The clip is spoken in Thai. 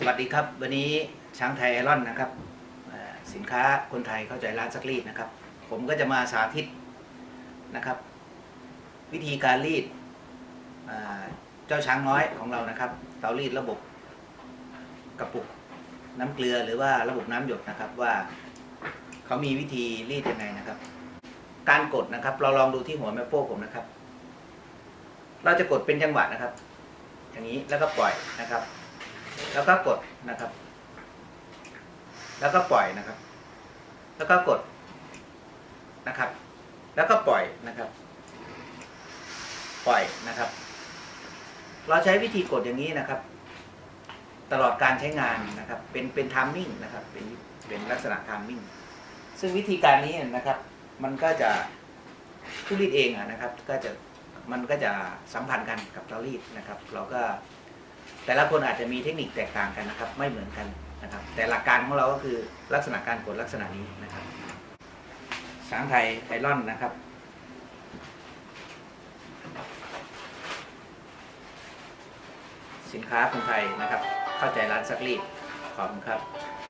สวัสดีครับ วันนี้ช้างไทยไอรอนนะครับสินค้าคนไทยเข้าใจร้านซักรีดนะครับ ผมก็จะมาสาธิตนะครับ วิธีการรีดเจ้าช้างน้อยของเรานะครับ เตารีดระบบกระปุกน้ำเกลือหรือว่าระบบน้ำหยดนะครับว่าเขามีวิธีรีดยังไงนะครับ การกดนะครับ เราลองดูที่หัวแม่โป้ผมนะครับ เราจะกดเป็นจังหวะนะครับ อย่างนี้แล้วก็ปล่อยนะครับ แล้วก็กดนะครับ แล้วก็ปล่อยนะครับ แล้วก็กดนะครับ แล้วก็ปล่อยนะครับ ปล่อยนะครับ เราใช้วิธีกดอย่างนี้นะครับ ตลอดการใช้งานนะครับ เป็นเป็นทามมิ่งนะครับ เป็นเป็นลักษณะทามมิ่งซึ่งวิธีการนี้นะครับ มันก็จะผู้รีดเองนะครับ ก็จะมันก็จะสัมพันธ์กันกับเตารีดนะครับ เราก็ แต่ละคนอาจจะมีเทคนิคแตกต่างกันนะครับ ไม่เหมือนกันนะครับ แต่หลักการของเราก็คือลักษณะการกดลักษณะนี้นะครับช้างไทยไอรอนนะครับ สินค้าคนไทยนะครับ เข้าใจร้านซักรีดขอบคุณครับ